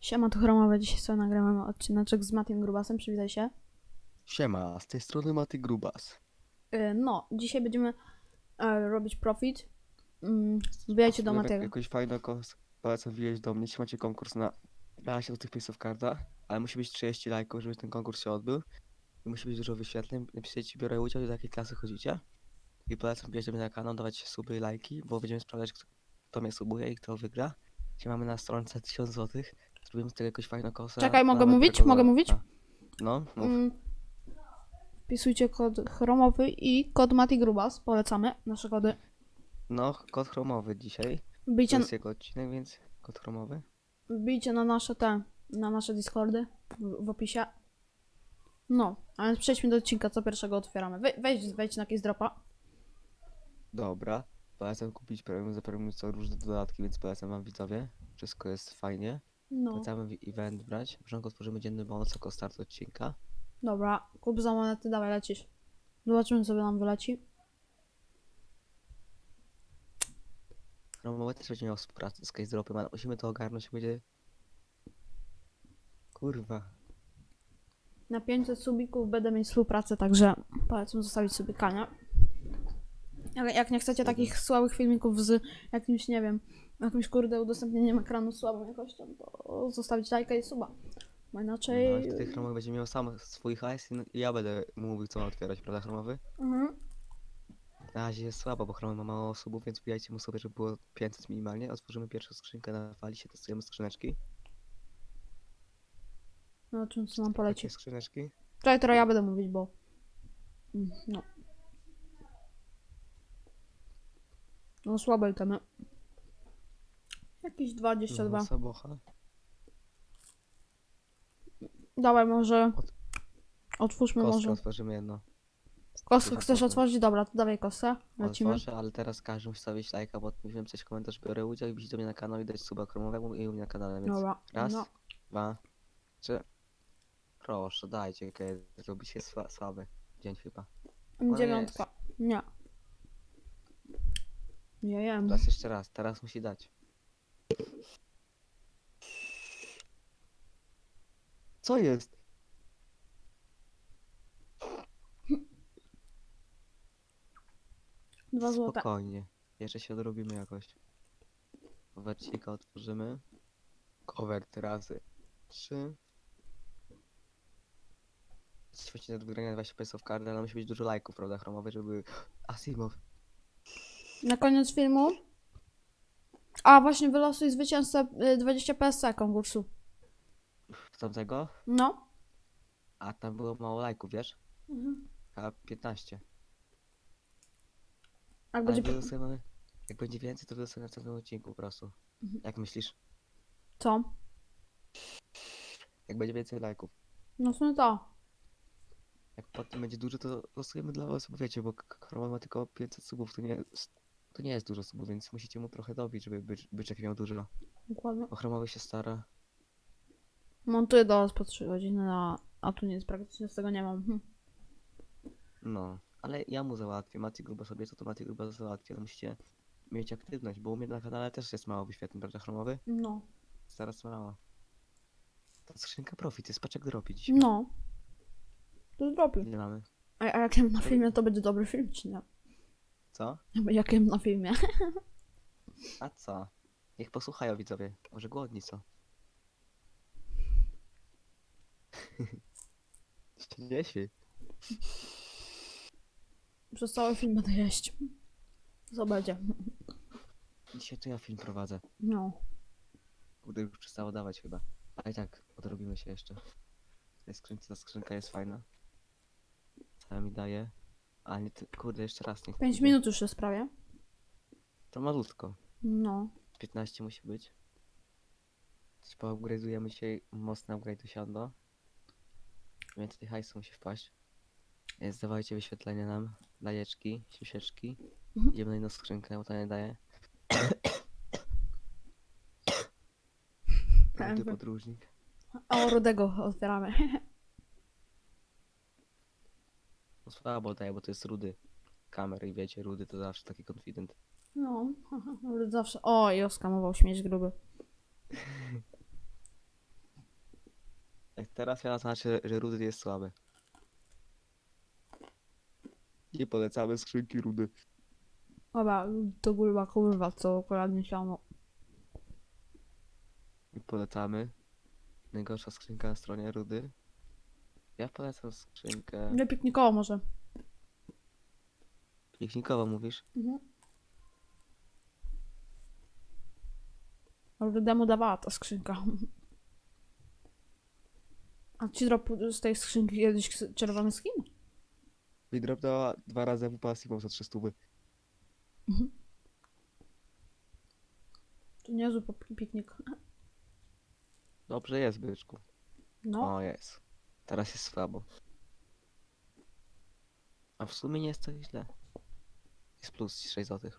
Siema, tu Chromowe. Dzisiaj sobie nagramy odcineczek z Matiem Grubasem. Przywitaj się. Siema, z tej strony Maty Grubas. Yy, no, dzisiaj będziemy e, robić profit. Mm, wbijajcie do Jak- Matiego. Jakoś kos- polecam wbijać do mnie, jeśli macie konkurs na się do tych place'ów karta, ale musi być 30 lajków, żeby ten konkurs się odbył. I musi być dużo wyświetleń. Napiszcie, biorę udział, do jakiej klasy chodzicie. I polecam wbijać do mnie na kanał, dawać suby i lajki, bo będziemy sprawdzać, kto, mnie subuje i kto wygra. Dzisiaj mamy na stronce 1000 zł. Zrobimy z tego jakąś fajną kosę. Czekaj, mogę nawet mówić? taką Mogę mówić? No, mów. Mm, wpisujcie kod chromowy i kod Mati Grubas. Polecamy nasze kody. No, kod chromowy dzisiaj. To jest jego odcinek, więc kod chromowy. wbijcie na nasze te, na nasze Discordy w, w opisie. No, a więc przejdźmy do odcinka, co pierwszego otwieramy. We, wejdź, wejdź na jakieś dropa. Dobra. Polecam kupić premium za premium są różne dodatki, więc polecam wam widzowie. Wszystko jest fajnie. No, Polecamy w event brać. Na początku otworzymy dzienny bonus jako start odcinka. dobra. Kup za monety, dawaj, lecisz. Zobaczymy, co nam wyleci. Chromowy też będzie miał współpracę z Case Dropem, ale musimy to ogarnąć, będzie... Kurwa. Na 500 subików będę mieć współpracę, także polecam zostawić subika, Jak, nie chcecie takich słabych filmików z jakimś, nie wiem, jakimś kurde udostępnieniem ekranu słabą jakością, to zostawić lajka i suba. Bo No, inaczej... ale wtedy Chromowy będzie miał sam swój hajs i no- ja będę mówił co ma otwierać, prawda Chromowy? Mhm. Na razie jest słabo, bo Chromowy ma mało osób, więc wbijajcie mu sobie, żeby było 500 minimalnie. Otworzymy pierwszą skrzynkę na fali, się testujemy skrzyneczki. No, czym co nam poleci. Takie skrzyneczki. Czekaj, teraz ja będę mówić, bo... Mm, No. No, słabe itemy. Jakieś 22. No, Sabocha. Dawaj, może... Ot- Otwórzmy Kostkę może... otworzymy jedno. Kostkę Dużo chcesz kostek. otworzyć? Dobra, to dawaj kostę. Lecimy. Otworzę, ale teraz każdy musi stawić lajka, bo mówiłem coś komentarz, biorę udział i bić do mnie na kanał i dać suba kromowemu i u mnie na kanale, więc Dobra. raz, No. dwa, trzy. Proszę, dajcie, kiedy zrobi się sła, słaby dzień chyba. Dziewiątka. Nie. Nie wiem. Teraz jeszcze raz, teraz musi dać. Co jest? Dwa złote. Spokojnie, jeszcze się odrobimy jakoś. Covercika otworzymy. Cover razy trzy. Świetnie do wygrania 20 pesos w kardę, ale musi być dużo lajków, prawda, chromowe, żeby... Asimov. Na koniec filmu. A, właśnie wylosuj zwycięzcę y, 20 PSC konkursu. Z tamtego? No. A tam było mało lajków, wiesz? Mhm. A 15. Jak Ale będzie... wylosujemy... Jak będzie więcej, to wylosujemy w następnym odcinku po prostu. Mhm. Jak myślisz? Co? Jak będzie więcej lajków. No w sumie to. Jak potem będzie dużo, to losujemy dla was, bo wiecie, bo K- ma tylko 500 subów, to nie jest... To nie jest dużo subów, więc musicie mu trochę dobić, żeby być, byczek miał dużo. Dokładnie. Bo Chromowy się stara. Montuję do was po 3 godziny, a, a tu nic praktycznie z tego nie mam. Hm. No, ale ja mu załatwię. Mati Gruba sobie co to Mati Gruba załatwi, ale musicie mieć aktywność, bo u mnie na kanale też jest mało wyświetleń, prawda Chromowy? No. Zaraz mało. Ta skrzynka profit jest, patrz jak dropi dzisiaj. No. To zrobił. Ile mamy? A, a jak jem na filmie, to będzie dobry film, czy nie? Co? Jak jem na filmie. A co? Niech posłuchają widzowie. Może głodni co? Nie śpi. Przez cały film będę jeść. Co będzie? Dzisiaj to ja film prowadzę. No. Kurde, już przestało dawać chyba. Ale i tak, odrobimy się jeszcze. W tej skrzynce ta skrzynka jest fajna. Co mi daje? Ale nie, ty- kurde, jeszcze raz niech 5 pójdzie. minut już jest prawie. To malutko. No. 15 musi być. Coś poupgrade'ujemy dzisiaj. Mocny upgrade usiadło. Więcej hajsu musi wpaść. Więc dawajcie wyświetlenia nam. Lajeczki, siusieczki. Mhm. Idziemy na inną skrzynkę, bo to nie daje. Rudy Jakby. podróżnik. A rudego otwieramy. No słabo daje, bo to jest rudy. Kamery i wiecie, rudy to zawsze taki confident. No. Zawsze. O, i oskamował śmieć gruby. Jak teraz ja znaczy, że Rudy jest słaby. Nie polecamy skrzynki Rudy. Dobra, to kurwa, kurwa, co koladnie siano. Nie polecamy. Najgorsza skrzynka na stronie Rudy. Ja polecam skrzynkę... Nie piknikowo może. Piknikowo mówisz? Mhm. Ale Rudemu dawała ta skrzynka. A ci drop z tej skrzynki kiedyś ks- czerwony skin? Widrop dała dwa razy w Passimum za 300 Mhm. To niezły pop- piknik. Dobrze jest, byczku. No, O, jest. Teraz jest słabo. A w sumie nie jest to źle. Jest plus 6 zł.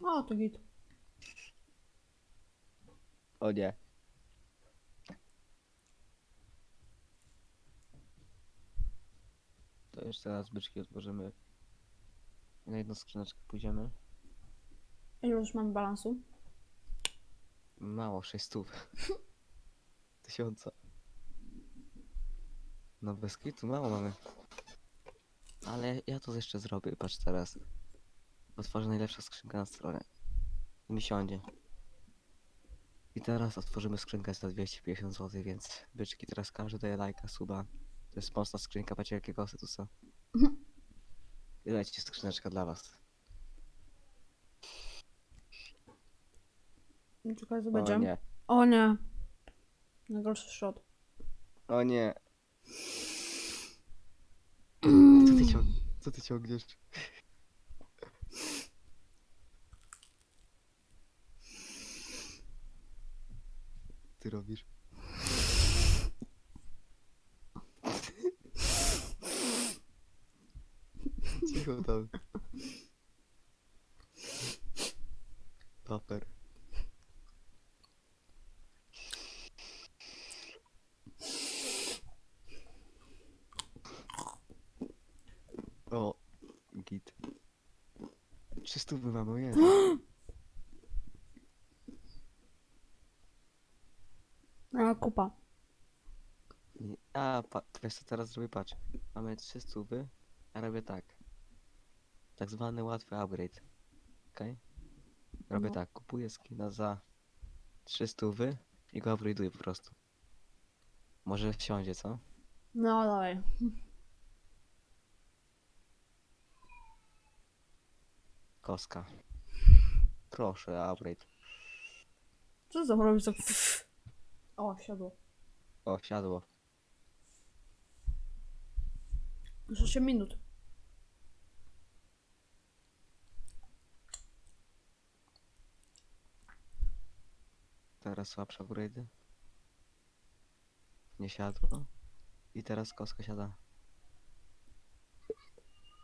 o to git. O nie. To jeszcze raz byczki otworzymy. Na jedną skrzyneczkę pójdziemy. Ile już mamy balansu? Mało, 6 stów. Tysiąca. No bez kitu mało mamy. Ale ja to jeszcze zrobię, patrz teraz. Otworzę najlepsza skrzynka na stronie. I mi siądzie. I teraz otworzymy skrzynkę za 250 zł, więc byczki teraz każdy daje lajka, suba. To jest mocna skrzynka, patrzcie jakiego setusa. Mhm. I leci skrzyneczka dla was. Czekaj, O nie, O nie. Najgorszy shot. o nie. Co ty, ciąg co ty ciągniesz? Ty robisz? Cicho tam. Paper. O, git. 300 by mamy, jest. A, kupa. Nie- A, pa, wiesz co teraz zrobię, patrz. Mamy 300 by, a robię tak. Tak zwany łatwy upgrade. Okej? Robię No. tak, kupuję skina za 300 wy i go upgrade'uję po prostu. Może wsiądzie, co? No, dawaj. Koska. Proszę, upgrade. Co za robisz tak... O, siadło. O, siadło. Już 8 minut. Teraz słabsze upgrade'y. Nie siadło. I teraz koska siada.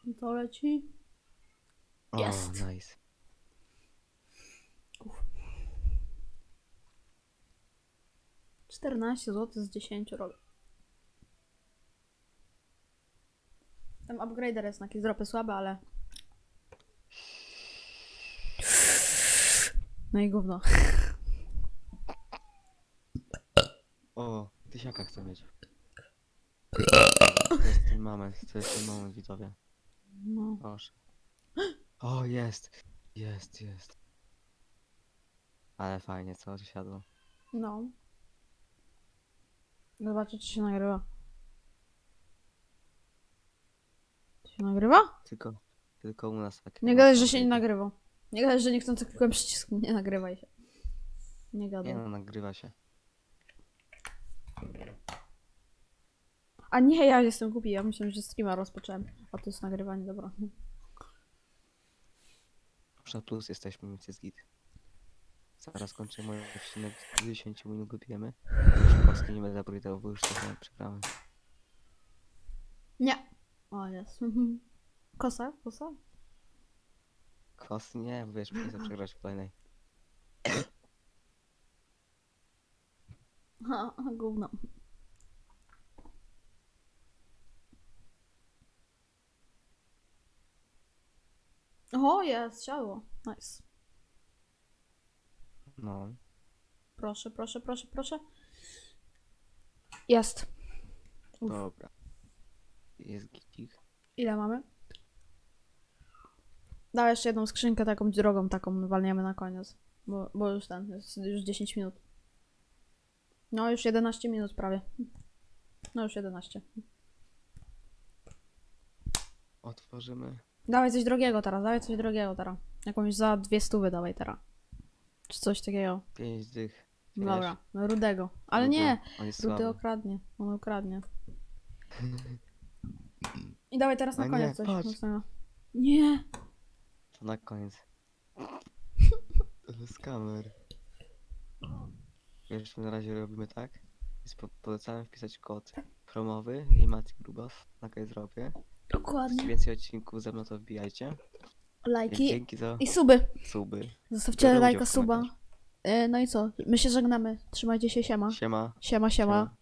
I to leci. O, Jest. nice. Uf. 14 zł z 10 robię. Ten upgrader jest na jakieś dropy słabe, ale... No i gówno. O, tysiaka chcę mieć. To jest ten moment, to jest ten moment, widzowie. No. Proszę. O, jest. Jest, jest. Ale fajnie, co? Siadło. No. Zobaczę, czy się nagrywa. Czy się nagrywa? Tylko, tylko u nas tak. Nie gadaj, że się nie nagrywa. Nie gadaj, że niechcący klikłem przycisk. Nie nagrywaj się. Nie gadaj. Nie no, nagrywa się. A nie, ja jestem głupi. Ja myślałem, że streama rozpocząłem. A to jest nagrywanie, dobra. Na plus jesteśmy, więc jest git. Zaraz kończymy mój odcinek, 10 minut dobijemy. Już koski nie będę upgrade'ował, bo już trochę przegramy. Nie. O, jest. Kosa? Kosa? Kos nie, bo wiesz, chcę przegrać w kolejnej. Ha, gówno. O, jest, siadło. Nice. No. Proszę, proszę, proszę, proszę. Jest. Uf. Dobra. Jest gicik. Ile mamy? Daj jeszcze jedną skrzynkę taką drogą, taką walniemy na koniec. Bo, bo już ten, jest już 10 minut. No już 11 minut prawie. No już 11. Otworzymy. Dawaj coś drogiego teraz, dawaj coś drogiego teraz. Jakąś za dwie stówy dawaj teraz. Czy coś takiego. Pięć dych. Dobra, no rudego. Ale Rudy, nie, On jest rudy słaby. okradnie. On okradnie. I dawaj teraz na A nie, koniec coś patrz. mocnego. Nie! To na koniec. To jest kamer. Wiesz, my na razie robimy tak. Więc po- polecamy wpisać kod promowy i Mati Grubas. Tak jak zrobię. Dokładnie. Więcej odcinków ze mną to wbijajcie. Lajki dzięki za i suby. suby. Zostawcie Biorę lajka, w suba. E, No i co? My się żegnamy. Trzymajcie się, siema. Siema. Siema, siema. Siema.